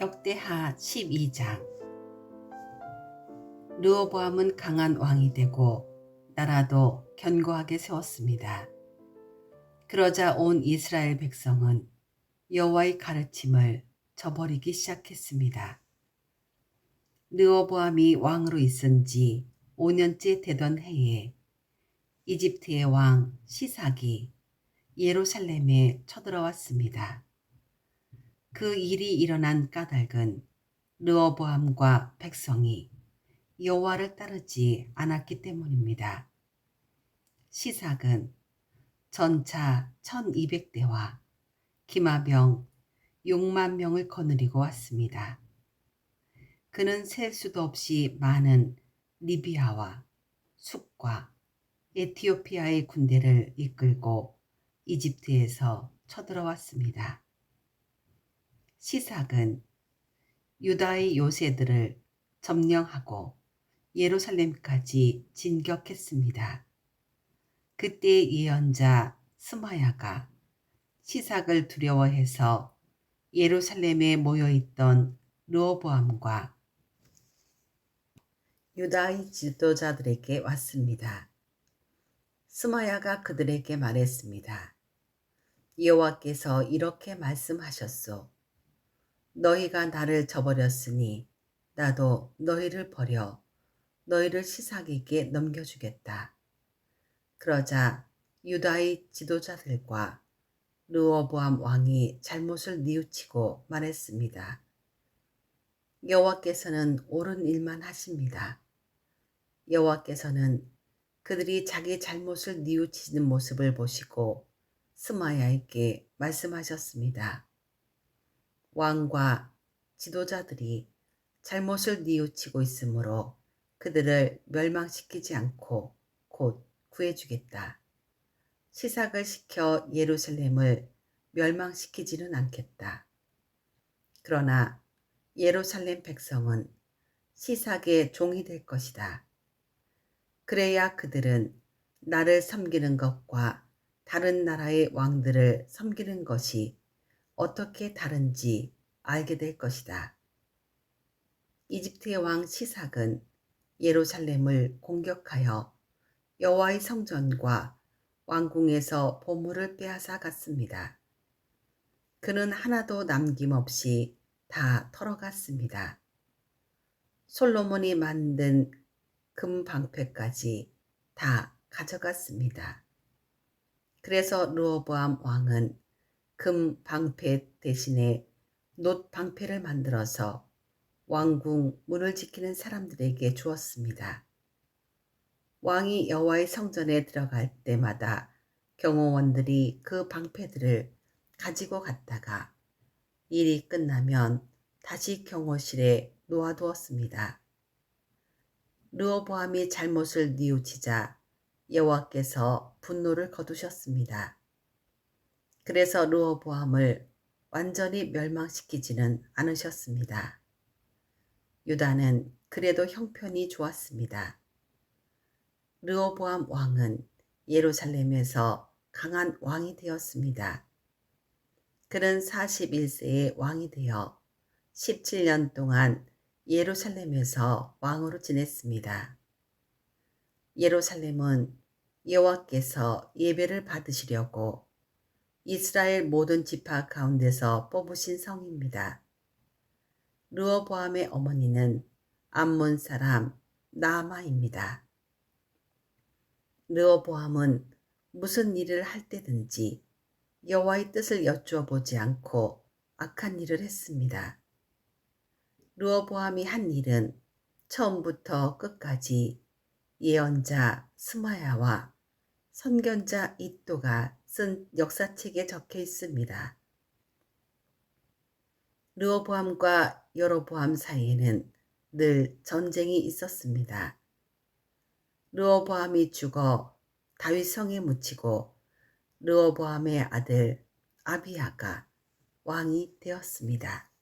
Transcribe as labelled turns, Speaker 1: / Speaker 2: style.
Speaker 1: 역대하 12장 르호보암은 강한 왕이 되고 나라도 견고하게 세웠습니다. 그러자 온 이스라엘 백성은 여호와의 가르침을 저버리기 시작했습니다. 르호보암이 왕으로 있은 지 5년째 되던 해에 이집트의 왕 시삭이 예루살렘에 쳐들어왔습니다. 그 일이 일어난 까닭은 르어보암과 백성이 여호와를 따르지 않았기 때문입니다. 시삭은 전차 1200대와 기마병 6만 명을 거느리고 왔습니다. 그는 셀 수도 없이 많은 리비아와 숙과 에티오피아의 군대를 이끌고 이집트에서 쳐들어왔습니다. 시삭은 유다의 요새들을 점령하고 예루살렘까지 진격했습니다. 그때 예언자 스마야가 시삭을 두려워해서 예루살렘에 모여있던 르호보암과 유다의 지도자들에게 왔습니다. 스마야가 그들에게 말했습니다. 여호와께서 이렇게 말씀하셨소. 너희가 나를 저버렸으니 나도 너희를 버려 너희를 시삭에게 넘겨주겠다. 그러자 유다의 지도자들과 르어보암 왕이 잘못을 뉘우치고 말했습니다. 여호와께서는 옳은 일만 하십니다. 여호와께서는 그들이 자기 잘못을 뉘우치는 모습을 보시고 스마야에게 말씀하셨습니다. 왕과 지도자들이 잘못을 뉘우치고 있으므로 그들을 멸망시키지 않고 곧 구해주겠다. 시삭을 시켜 예루살렘을 멸망시키지는 않겠다. 그러나 예루살렘 백성은 시삭의 종이 될 것이다. 그래야 그들은 나를 섬기는 것과 다른 나라의 왕들을 섬기는 것이 어떻게 다른지 알게 될 것이다. 이집트의 왕 시삭은 예루살렘을 공격하여 여호와의 성전과 왕궁에서 보물을 빼앗아 갔습니다. 그는 하나도 남김없이 다 털어갔습니다. 솔로몬이 만든 금 방패까지 다 가져갔습니다. 그래서 르호보암 왕은 금 방패 대신에 놋 방패를 만들어서 왕궁 문을 지키는 사람들에게 주었습니다. 왕이 여호와의 성전에 들어갈 때마다 경호원들이 그 방패들을 가지고 갔다가 일이 끝나면 다시 경호실에 놓아두었습니다. 르호보암이 잘못을 뉘우치자 여호와께서 분노를 거두셨습니다. 그래서 르호보암을 완전히 멸망시키지는 않으셨습니다. 유다는 그래도 형편이 좋았습니다. 르호보암 왕은 예루살렘에서 강한 왕이 되었습니다. 그는 41세의 왕이 되어 17년 동안 예루살렘에서 왕으로 지냈습니다. 예루살렘은 여호와께서 예배를 받으시려고 이스라엘 모든 지파 가운데서 뽑으신 성입니다. 르어보암의 어머니는 암몬 사람 나아마입니다. 르어보암은 무슨 일을 할 때든지 여호와의 뜻을 여쭈어 보지 않고 악한 일을 했습니다. 르어보암이 한 일은 처음부터 끝까지 예언자 스마야와 선견자 이또가 쓴 역사책에 적혀 있습니다. 르호보암과 여로보암 사이에는 늘 전쟁이 있었습니다. 르호보암이 죽어 다윗 성에 묻히고 르호보암의 아들 아비아가 왕이 되었습니다.